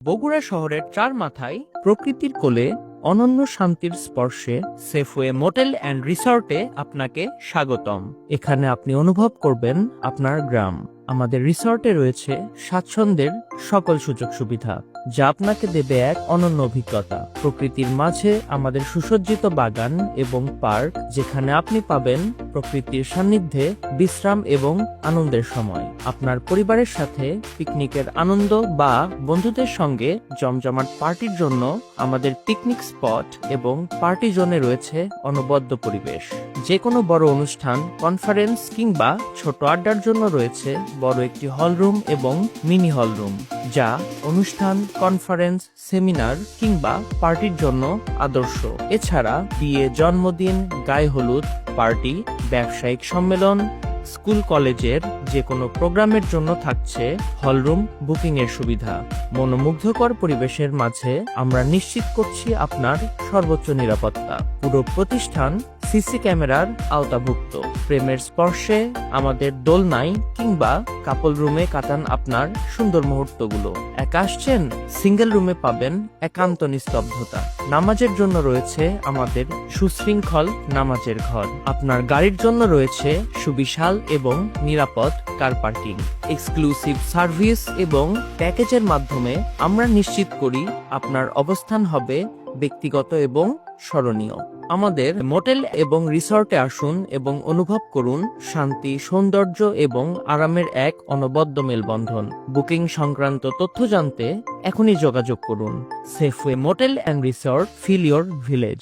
বগুড়া শহরের চার মাথায় প্রকৃতির কোলে অনন্য শান্তির স্পর্শে সেফওয়ে মোটেল অ্যান্ড রিসর্টে আপনাকে স্বাগতম। এখানে আপনি অনুভব করবেন আপনার গ্রাম। আমাদের রিসর্টে রয়েছে স্বাচ্ছন্দ্যের সকল সুযোগ সুবিধা, যা আপনাকে দেবে এক অনন্য অভিজ্ঞতা। প্রকৃতির মাঝে আমাদের সুসজ্জিত বাগান এবং পার্ক, যেখানে আপনি পাবেন প্রকৃতির সান্নিধ্যে বিশ্রাম এবং আনন্দের সময়। আপনার পরিবারের সাথে পিকনিকের আনন্দ বা বন্ধুদের সঙ্গে জমজমাট পার্টির জন্য আমাদের পিকনিক স্পট এবং পার্টি জোনে রয়েছে অনবদ্য পরিবেশ। যে কোনো বড় অনুষ্ঠান, কনফারেন্স কিংবা ছোট আড্ডার জন্য রয়েছে বড় একটি হলরুম এবং মিনি হলরুম, যা অনুষ্ঠান, কনফারেন্স, সেমিনার কিংবা পার্টির জন্য আদর্শ। এছাড়া বিয়ে, জন্মদিন, গায়ে হলুদ, পার্টি, ব্যবসায়িক সম্মেলন, স্কুল, কলেজের যে কোনো প্রোগ্রামের জন্য থাকছে হলরুম বুকিং এর সুবিধা। মনোমুগ্ধকর পরিবেশের মাঝে আমরা নিশ্চিত করছি আপনার সর্বোচ্চ নিরাপত্তা। পুরো প্রতিষ্ঠান সিসি ক্যামেরার আওতাভুক্ত। প্রেমের স্পর্শে আমাদের দোলনায় কিংবা কাপল রুমে কাটান আপনার সুন্দর মুহূর্তগুলো। এক আসছেন সিঙ্গেল রুমে পাবেন একান্ত নিস্তব্ধতা। নামাজের জন্য রয়েছে আমাদের সুশৃঙ্খল নামাজের ঘর। আপনার গাড়ির জন্য রয়েছে সুবিশাল এবং নিরাপদ কার পার্কিং এক্সক্লুসিভ সার্ভিস এবং প্যাকেজের মাধ্যমে আমরা নিশ্চিত করি আপনার অবস্থান হবে ব্যক্তিগত এবং স্মরণীয়। আমাদের মোটেল এবং রিসর্টে আসুন এবং অনুভব করুন শান্তি, সৌন্দর্য এবং আরামের এক অনবদ্য মেলবন্ধন। বুকিং সংক্রান্ত তথ্য জানতে এখনই যোগাযোগ করুন। সেফওয়ে মোটেল অ্যান্ড রিসর্ট ফিলিওর ভিলেজ।